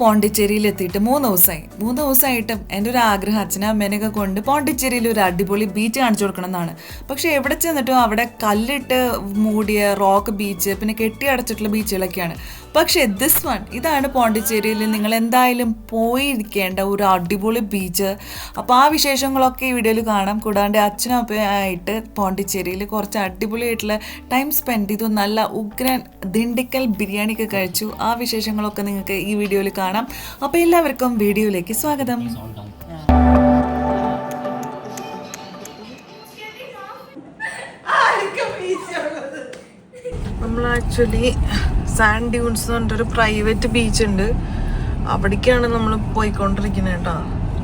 പോണ്ടിച്ചേരിയിൽ എത്തിയിട്ട് മൂന്ന് ദിവസമായി. മൂന്ന് ദിവസമായിട്ടും എന്റെ ഒരു ആഗ്രഹം അച്ഛനും അമ്മേനെയൊക്കെ കൊണ്ട് പോണ്ടിച്ചേരിയിൽ ഒരു അടിപൊളി ബീച്ച് കാണിച്ചു കൊടുക്കണം എന്നാണ് പക്ഷേ എവിടെ ചെന്നിട്ടും അവിടെ കല്ലിട്ട് മൂടിയ റോക്ക് ബീച്ച് പിന്നെ കെട്ടി അടച്ചിട്ടുള്ള ബീച്ചുകളൊക്കെയാണ് പക്ഷേ ദിസ് വൺ ഇതാണ് പോണ്ടിച്ചേരിയിൽ നിങ്ങൾ എന്തായാലും പോയിരിക്കേണ്ട ഒരു അടിപൊളി ബീച്ച് അപ്പോൾ ആ വിശേഷങ്ങളൊക്കെ ഈ വീഡിയോയിൽ കാണാം. കൂടാണ്ട് അച്ഛനും അപ്പയായിട്ട് പോണ്ടിച്ചേരിയിൽ കുറച്ച് അടിപൊളിയായിട്ടുള്ള ടൈം സ്പെൻഡ് ചെയ്തു. നല്ല ഉഗ്രൻ ദിണ്ടിക്കൽ ബിരിയാണി ഒക്കെ കഴിച്ചു. ആ വിശേഷങ്ങളൊക്കെ നിങ്ങൾക്ക് ഈ വീഡിയോയിൽ കാണാം. അപ്പോൾ എല്ലാവർക്കും വീഡിയോയിലേക്ക് സ്വാഗതം. നമ്മൾ ആക്ച്വലി സാൻഡ് ഡ്യൂൺസ് എന്ന് പറഞ്ഞിട്ടൊരു പ്രൈവറ്റ് ബീച്ച് ഉണ്ട്. അവിടേക്കാണ് നമ്മൾ പോയിക്കൊണ്ടിരിക്കുന്നത് കേട്ടോ.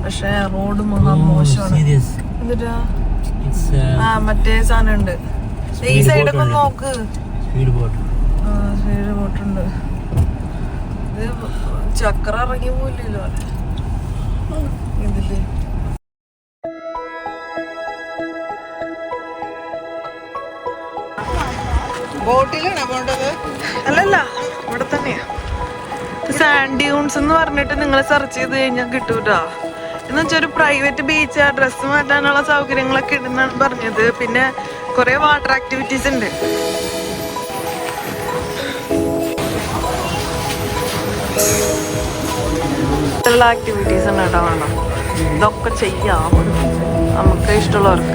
പക്ഷെ റോഡ് മൊത്തം മോശമാണ്. Serious. എന്നിട്ടാ uh, ആ മറ്റേ സാധനം ഉണ്ട്. ഈ സൈഡൊക്കെ നോക്ക് ഇത് ചക്ര ഇറങ്ങി പോലില്ലോ ഇതിൽ. ബോട്ടിലാണോ അല്ലല്ല തന്നെയാ. എന്ന് പറഞ്ഞിട്ട് നിങ്ങൾ സെർച്ച് ചെയ്ത് കഴിഞ്ഞാൽ കിട്ടൂട്ടോ. എന്ന് വെച്ചാൽ ഒരു പ്രൈവറ്റ് ബീച്ച് ഡ്രസ്സ് മാറ്റാനുള്ള സൗകര്യങ്ങളൊക്കെ ഉണ്ടെന്നാണ് പറഞ്ഞത്. പിന്നെ കുറെ വാട്ടർ ആക്ടിവിറ്റീസ് ഉണ്ട്. ആക്ടിവിറ്റീസ് ഉണ്ട് കേട്ടോ വേണം ഇതൊക്കെ ചെയ്യാം. നമുക്ക് ഇഷ്ടമുള്ളവർക്ക്.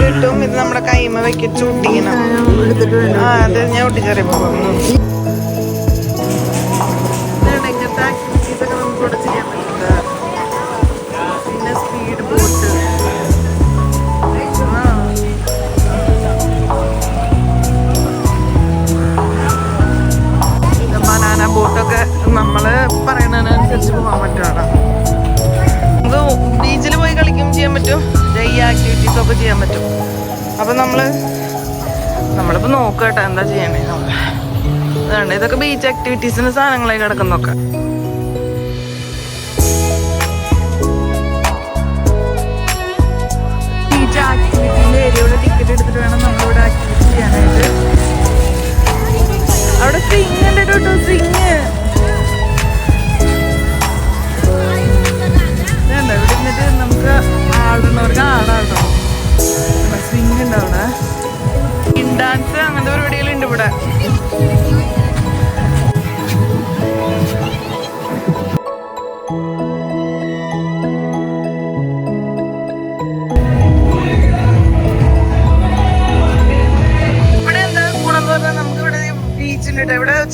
കിട്ടും. ഇത് നമ്മുടെ കൈമ വെക്കിച്ച് ഒട്ടിക്കണം ആ അത് ഞാൻ ഒട്ടിച്ചറി ഇങ്ങനത്തെ ചെയ്യാൻ പറ്റുന്നത്. പിന്നെ സ്പീഡ് ബോട്ട് ബനാന ബോട്ടൊക്കെ നമ്മൾ പറയുന്നതിനനുസരിച്ച് പോകാൻ നമുക്ക് ബീച്ചിൽ പോയി ചെയ്യാൻ പറ്റും. ഈ ആക്ടിവിറ്റീസ് ഒക്കെ ചെയ്യാൻ പറ്റും. അപ്പം നമ്മൾ നമ്മളിപ്പോൾ നോക്കുക നോക്കട്ടെ എന്താ ചെയ്യണേ നമ്മൾ അതാണ് ഇതൊക്കെ ബീച്ച് ആക്ടിവിറ്റീസിന് സാധനങ്ങളായി കിടക്കുന്നൊക്കെ ബീച്ച് ആക്ടിവിറ്റിന്റെ ഏരിയയുടെ ടിക്കറ്റ് എടുത്തിട്ട് വേണം നമ്മളിവിടെ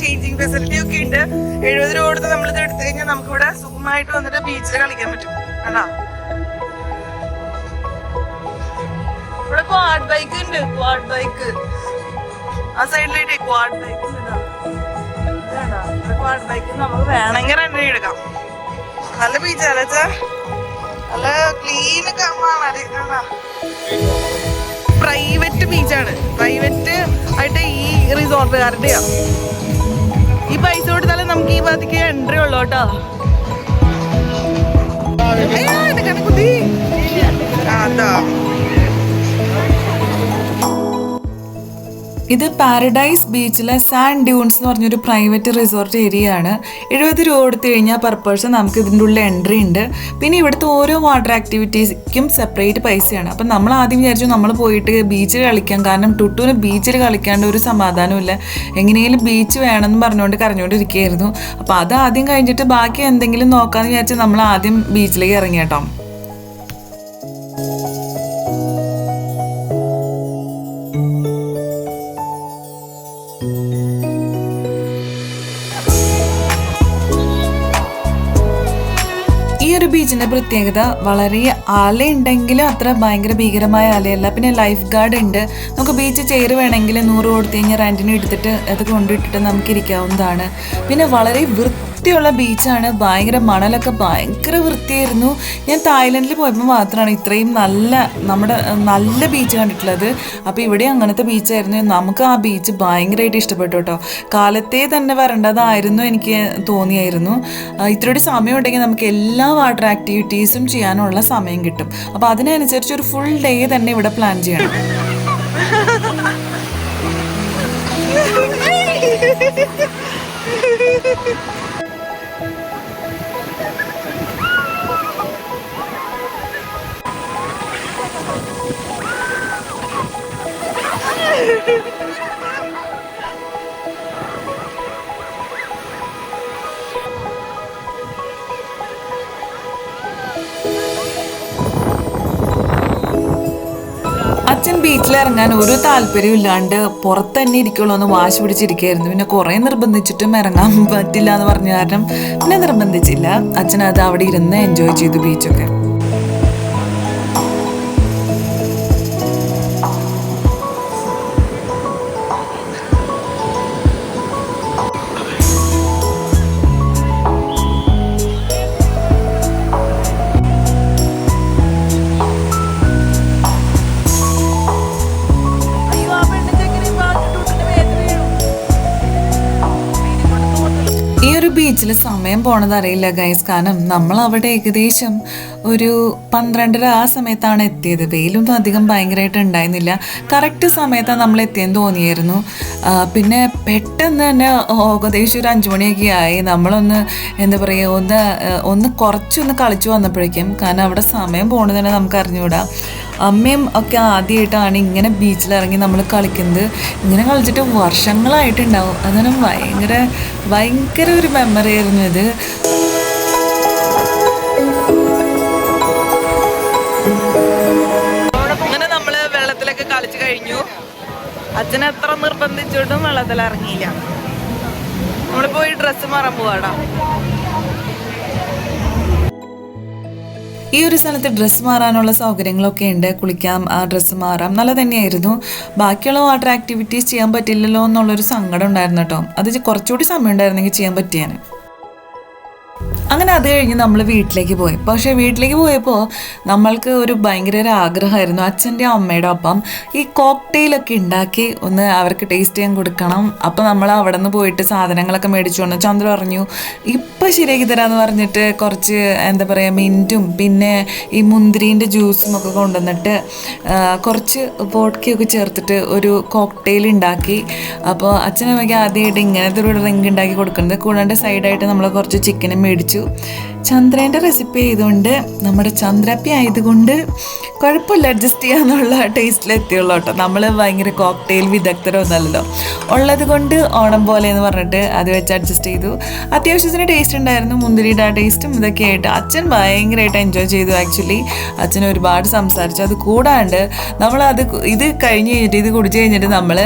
ചേഞ്ചിങ് ഫെസിലിറ്റി ഒക്കെ ഉണ്ട്. എഴുപത് രൂപ കൊടുത്ത് നമ്മൾ ഇത് എടുത്തു കഴിഞ്ഞാൽ നമുക്ക് ഇവിടെ സുഖമായിട്ട് വന്നിട്ട് ബീച്ചിൽ കളിക്കാൻ പറ്റും. കണ്ടാ? ഇവിടെ ക്വാഡ് ബൈക്ക് ഉണ്ട് ക്വാഡ് ബൈക്ക് ആ സൈഡിലായിട്ട് ക്വാഡ് ബൈക്ക് ക്വാഡ് ബൈക്ക് നമുക്ക് വേണമെങ്കിൽ റെന്റ് എടുക്കാം. നല്ല ബീച്ചാണ് നല്ല ക്ലീൻ കമ്മാണ് പ്രൈവറ്റ് ബീച്ചാണ് പ്രൈവറ്റ് ആയിട്ട് ഈ റിസോർട്ടുകാരുടെയാ ഈ പൈസ കൊടുത്താലും നമുക്ക് ഈ ഭാഗത്തേക്ക് എൻട്രി ഉള്ളു കേട്ടോ. ഇത് പാരഡൈസ് ബീച്ചിലെ സാൻഡ് ഡ്യൂൺസ് എന്ന് പറഞ്ഞൊരു പ്രൈവറ്റ് റിസോർട്ട് ഏരിയ ആണ് എഴുപത് രൂപ കൊടുത്തു കഴിഞ്ഞാൽ പെർ പേഴ്സൺ നമുക്ക് ഇതിന്റെ ഉള്ളിൽ എൻട്രി ഉണ്ട്. പിന്നെ ഇവിടുത്തെ ഓരോ വാട്ടർ ആക്ടിവിറ്റീസിക്കും സെപ്പറേറ്റ് പൈസയാണ്. അപ്പം നമ്മൾ ആദ്യം വിചാരിച്ചു നമ്മൾ പോയിട്ട് ബീച്ചിൽ കളിക്കാം. കാരണം ടുട്ടൂന് ബീച്ചിൽ കളിക്കാണ്ട് ഒരു സമാധാനമില്ല എങ്ങനെയെങ്കിലും ബീച്ച് വേണമെന്ന് പറഞ്ഞുകൊണ്ട് കരഞ്ഞുകൊണ്ടിരിക്കുകയായിരുന്നു. അപ്പോൾ അത് ആദ്യം കഴിഞ്ഞിട്ട് ബാക്കി എന്തെങ്കിലും നോക്കാമെന്ന് വിചാരിച്ച് നമ്മൾ ആദ്യം ബീച്ചിലേക്ക് ഇറങ്ങി കേട്ടോ. പ്രത്യേകത. വളരെ അലയുണ്ടെങ്കിലും അത്ര ഭയങ്കര ഭീകരമായ അലയല്ല. പിന്നെ ലൈഫ് ഗാർഡ് ഉണ്ട്. നമുക്ക് ബീച്ച് ചെയർ വേണമെങ്കിൽ നൂറ് കൊടുത്തു കഴിഞ്ഞാൽ റെന്റിന് എടുത്തിട്ട് അത് കൊണ്ടിട്ടിട്ട് നമുക്ക് ഇരിക്കാവുന്നതാണ് പിന്നെ വളരെ വൃത്തിയുള്ള ബീച്ചാണ്. ഭയങ്കര മണലൊക്കെ ഭയങ്കര വൃത്തിയായിരുന്നു. ഞാൻ തായ്ലൻഡിൽ പോയപ്പോൾ മാത്രമാണ് ഇത്രയും നല്ല നമ്മുടെ നല്ല ബീച്ച് കണ്ടിട്ടുള്ളത്. അപ്പോൾ ഇവിടെ അങ്ങനത്തെ ബീച്ചായിരുന്നു. നമുക്ക് ആ ബീച്ച് ഭയങ്കരമായിട്ട് ഇഷ്ടപ്പെട്ടു കേട്ടോ. കാലത്തെ തന്നെ വരേണ്ടതായിരുന്നു എനിക്ക് തോന്നിയായിരുന്നു. ഇത്രയൊരു സമയം ഉണ്ടെങ്കിൽ നമുക്ക് എല്ലാ വാട്ടർ ആക്ടിവിറ്റീസും ചെയ്യാനുള്ള സമയം കിട്ടും. അപ്പോൾ അതിനനുസരിച്ച് ഒരു ഫുൾ ഡേ തന്നെ ഇവിടെ പ്ലാൻ ചെയ്യണം. ബീച്ചിൽ ഇറങ്ങാൻ ഒരു താല്പര്യം ഇല്ലാണ്ട് പുറത്ത് തന്നെ ഇരിക്കുള്ളൂ എന്ന് വാശി പിടിച്ചിരിക്കുകയായിരുന്നു. പിന്നെ കുറേ നിർബന്ധിച്ചിട്ടും ഇറങ്ങാൻ പറ്റില്ല എന്ന് പറഞ്ഞ കാരണം പിന്നെ നിർബന്ധിച്ചില്ല. അച്ഛനത് അവിടെ ഇരുന്ന് എൻജോയ് ചെയ്തു ബീച്ചൊക്കെ ബീച്ചിൽ സമയം പോണതറിയില്ല ഗൈസ് കാരണം നമ്മൾ അവിടെ ഏകദേശം ഒരു പന്ത്രണ്ടര ആ സമയത്താണ് എത്തിയത്. വെയിലൊന്നും അധികം ഭയങ്കരമായിട്ട് ഉണ്ടായിരുന്നില്ല. കറക്റ്റ് സമയത്താണ് നമ്മൾ എത്തിയെന്ന് തോന്നിയായിരുന്നു പിന്നെ പെട്ടെന്ന് തന്നെ ഏകദേശം ഒരു അഞ്ചു മണിയൊക്കെ ആയി. നമ്മളൊന്ന് എന്താ പറയുക ഒന്ന് ഒന്ന് കുറച്ചൊന്ന് കളിച്ചു വന്നപ്പോഴേക്കും കാരണം അവിടെ സമയം പോകുന്നത് തന്നെ നമുക്ക് അറിഞ്ഞുകൂടാ. അമ്മയും ഒക്കെ ആദ്യമായിട്ടാണ് ഇങ്ങനെ ബീച്ചിലിറങ്ങി നമ്മൾ കളിക്കുന്നത്. ഇങ്ങനെ കളിച്ചിട്ട് വർഷങ്ങളായിട്ടുണ്ടാവും. അതാണ് ഭയങ്കര ഭയങ്കര ഒരു മെമ്മറി ആയിരുന്നു ഇത്. അച്ഛൻ എത്ര നിർബന്ധിച്ചിട്ടും വെള്ളത്തിൽ ഇറങ്ങിയില്ല. നമ്മൾ പോയി ഡ്രസ്സ് മാറാൻ പോവാടാ. ഈ ഒരു സ്ഥലത്ത് ഡ്രസ്സ് മാറാനുള്ള സൗകര്യങ്ങളൊക്കെ ഉണ്ട്. കുളിക്കാം ആ ഡ്രസ്സ് മാറാം. നല്ല തന്നെയായിരുന്നു. ബാക്കിയുള്ള വാട്ടർ ആക്ടിവിറ്റീസ് ചെയ്യാൻ പറ്റില്ലല്ലോ എന്നുള്ളൊരു സങ്കടം ഉണ്ടായിരുന്നു കേട്ടോ. അത് കുറച്ചുകൂടി സമയം ഉണ്ടായിരുന്നെങ്കിൽ ചെയ്യാൻ പറ്റിയാണ് അങ്ങനെ അത് കഴിഞ്ഞ് നമ്മൾ വീട്ടിലേക്ക് പോയി. പക്ഷേ വീട്ടിലേക്ക് പോയപ്പോൾ നമ്മൾക്ക് ഒരു ഭയങ്കര ഒരു ആഗ്രഹമായിരുന്നു അച്ഛന്റെ അമ്മയുടെ ഒപ്പം ഈ കോക്ടെയിലൊക്കെ ഉണ്ടാക്കി ഒന്ന് അവർക്ക് ടേസ്റ്റ് ചെയ്യാൻ കൊടുക്കണം. അപ്പോൾ നമ്മൾ അവിടെ നിന്ന് പോയിട്ട് സാധനങ്ങളൊക്കെ മേടിച്ചു കൊണ്ട് ചന്ദ്ര പറഞ്ഞു ഇപ്പം ശരിയാക്കി തരാമെന്ന് പറഞ്ഞിട്ട് കുറച്ച് എന്താ പറയുക മിന്റും പിന്നെ ഈ മുന്തിരീന്റെ ജ്യൂസും ഒക്കെ കൊണ്ടുവന്നിട്ട് കുറച്ച് വോഡ്ക്കയൊക്കെ ചേർത്തിട്ട് ഒരു കോക്ടെയിൽ ഉണ്ടാക്കി. അപ്പോൾ അച്ഛനമ്മയ്ക്ക് ആദ്യമായിട്ട് ഇങ്ങനത്തെ ഒരു ഡ്രിങ്ക് ഉണ്ടാക്കി കൊടുക്കുന്നത്. കൂടാണ്ട് സൈഡായിട്ട് നമ്മൾ കുറച്ച് ചിക്കനും മേടിച്ചു. you. ചന്ദ്രേന്റെ റെസിപ്പി ആയതുകൊണ്ട് നമ്മുടെ ചന്ദ്രപ്പി ആയതുകൊണ്ട് കുഴപ്പമില്ല അഡ്ജസ്റ്റ് ചെയ്യാന്നുള്ള ടേസ്റ്റിലെത്തിയുള്ളൂ കേട്ടോ. നമ്മൾ ഭയങ്കര കോക്ടെയിൽ വിദഗ്ധരൊന്നല്ലല്ലോ ഉള്ളത് കൊണ്ട് ഓണം പോലെ എന്ന് പറഞ്ഞിട്ട് അത് വെച്ച് അഡ്ജസ്റ്റ് ചെയ്തു. അത്യാവശ്യത്തിന് ടേസ്റ്റ് ഉണ്ടായിരുന്നു മുന്തിരിയുടെ ആ ടേസ്റ്റും ഇതൊക്കെ ആയിട്ട്. അച്ഛൻ ഭയങ്കരമായിട്ട് എൻജോയ് ചെയ്തു ആക്ച്വലി അച്ഛൻ ഒരുപാട് സംസാരിച്ചു. അത് കൂടാണ്ട് നമ്മൾ അത് ഇത് കഴിഞ്ഞ് കഴിഞ്ഞിട്ട് ഇത് കുടിച്ച് കഴിഞ്ഞിട്ട് നമ്മൾ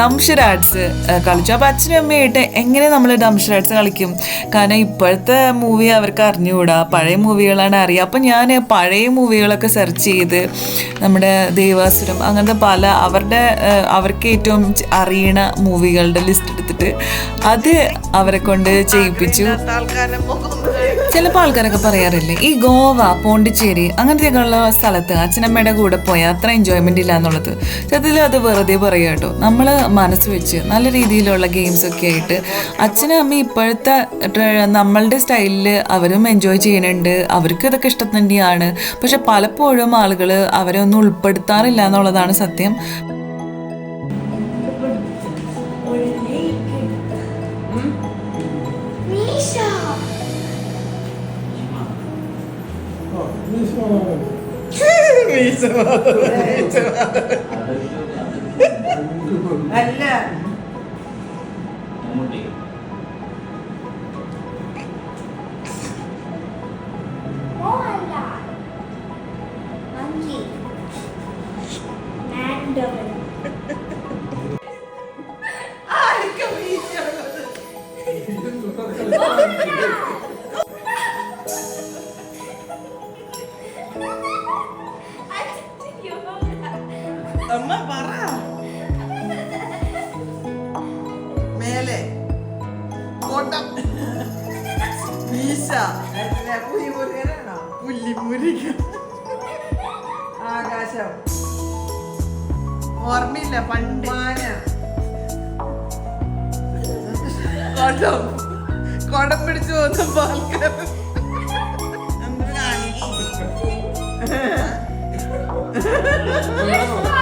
ദംഷരാട്സ് കളിച്ചു. അപ്പോൾ അച്ഛനും അമ്മയായിട്ട് എങ്ങനെ നമ്മൾ ദംഷരാട്സ് കളിക്കും? കാരണം ഇപ്പോഴത്തെ മൂവി അവർക്ക് അറിഞ്ഞുകൂടാ. പഴയ മൂവികളാണ് അറിയുക അപ്പം ഞാൻ പഴയ മൂവികളൊക്കെ സെർച്ച് ചെയ്ത് നമ്മുടെ ദേവാസുരം അങ്ങനത്തെ പല അവരുടെ അവർക്ക് ഏറ്റവും അറിയണ മൂവികളുടെ ലിസ്റ്റ് എടുത്തിട്ട് അത് അവരെ കൊണ്ട് ചെയ്യിപ്പിച്ചു. ചിലപ്പോൾ ആൾക്കാരൊക്കെ പറയാറില്ലേ ഈ ഗോവ പോണ്ടിച്ചേരി അങ്ങനത്തെയൊക്കെ ഉള്ള സ്ഥലത്ത് അച്ഛനമ്മയുടെ കൂടെ പോയാൽ അത്ര എൻജോയ്മെന്റ് ഇല്ല എന്നുള്ളത്. സത്യത്തിൽ അത് വെറുതെ പറയുക കേട്ടോ. നമ്മൾ മനസ്സ് വെച്ച് നല്ല രീതിയിലുള്ള ഗെയിംസൊക്കെ ആയിട്ട് അച്ഛനും അമ്മയും ഇപ്പോഴത്തെ നമ്മളുടെ സ്റ്റൈലിൽ അവരും എൻജോയ് ചെയ്യുന്നുണ്ട് അവർക്ക് ഇതൊക്കെ ഇഷ്ടം തന്നെയാണ്. പക്ഷെ പലപ്പോഴും ആളുകൾ അവരെ ഒന്നും ഉൾപ്പെടുത്താറില്ല എന്നുള്ളതാണ് സത്യം! അല്ല. അമ്മ പറ. മേലെ. കോട്ടം. മീശ. അല്ല പുലി മുരുകനാണോ പുല്ലി മുരുകൻ ആകാശം. ഓർമ്മയില്ല പണ്ട്. മാന കൊടം പിടിച്ചു പോകുന്ന ആൾക്കാർ Ha ha your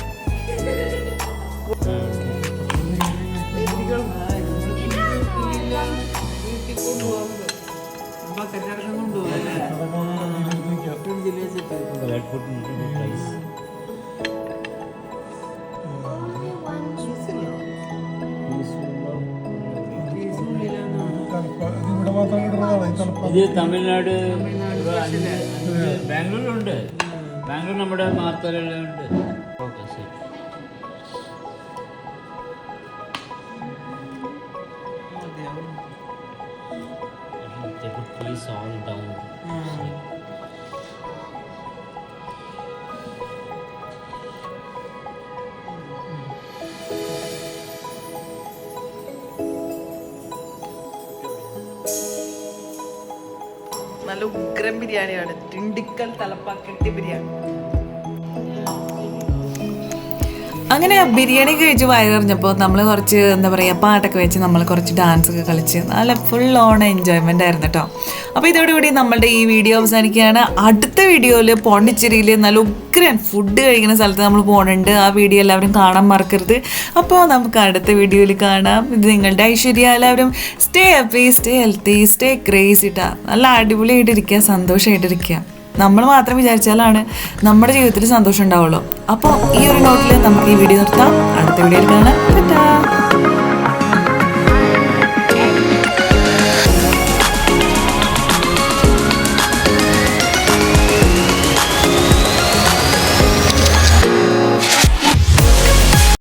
ഇത് തമിഴ്നാട് ബാംഗ്ലൂരുണ്ട്. ബാംഗ്ലൂർ നമ്മുടെ മാർത്തലുണ്ട് They could place all down. നല്ല ഉഗ്രം ബിരിയാണിയാണ് ടിണ്ടിക്കൽ തലപ്പാക്കട്ടി ബിരിയാണി അങ്ങനെ ബിരിയാണി കഴിച്ച് വയറിഞ്ഞപ്പോൾ നമ്മൾ കുറച്ച് എന്താ പറയുക പാട്ടൊക്കെ വെച്ച് നമ്മൾ കുറച്ച് ഡാൻസ് ഒക്കെ കളിച്ച് നല്ല ഫുൾ ഓൺ എൻജോയ്മെന്റ് ആയിരുന്നു കേട്ടോ അപ്പോൾ ഇതോടുകൂടി നമ്മളുടെ ഈ വീഡിയോ അവസാനിക്കുകയാണ്. അടുത്ത വീഡിയോയിൽ പോണ്ടിച്ചേരിയിൽ നല്ല ഉഗ്രൻ ഫുഡ് കഴിക്കുന്ന സ്ഥലത്ത് നമ്മൾ പോകുന്നുണ്ട് ആ വീഡിയോ എല്ലാവരും കാണാൻ മറക്കരുത്. അപ്പോൾ നമുക്ക് അടുത്ത വീഡിയോയിൽ കാണാം. ഇത് നിങ്ങളുടെ ഐശ്വര്യ. എല്ലാവരും stay happy stay healthy stay crazy ഇട്ടാ നല്ല അടിപൊളിയായിട്ടിരിക്കുക സന്തോഷമായിട്ടിരിക്കുക നമ്മൾ മാത്രം വിചാരിച്ചാലാണ് നമ്മുടെ ജീവിതത്തിൽ സന്തോഷം ഉണ്ടാവുള്ളൂ. അപ്പോൾ ഈ ഒരു നോട്ടിൽ നമുക്ക് ഈ വീഡിയോ നിർത്താം. അടുത്ത വീഡിയോയിൽ കാണാം.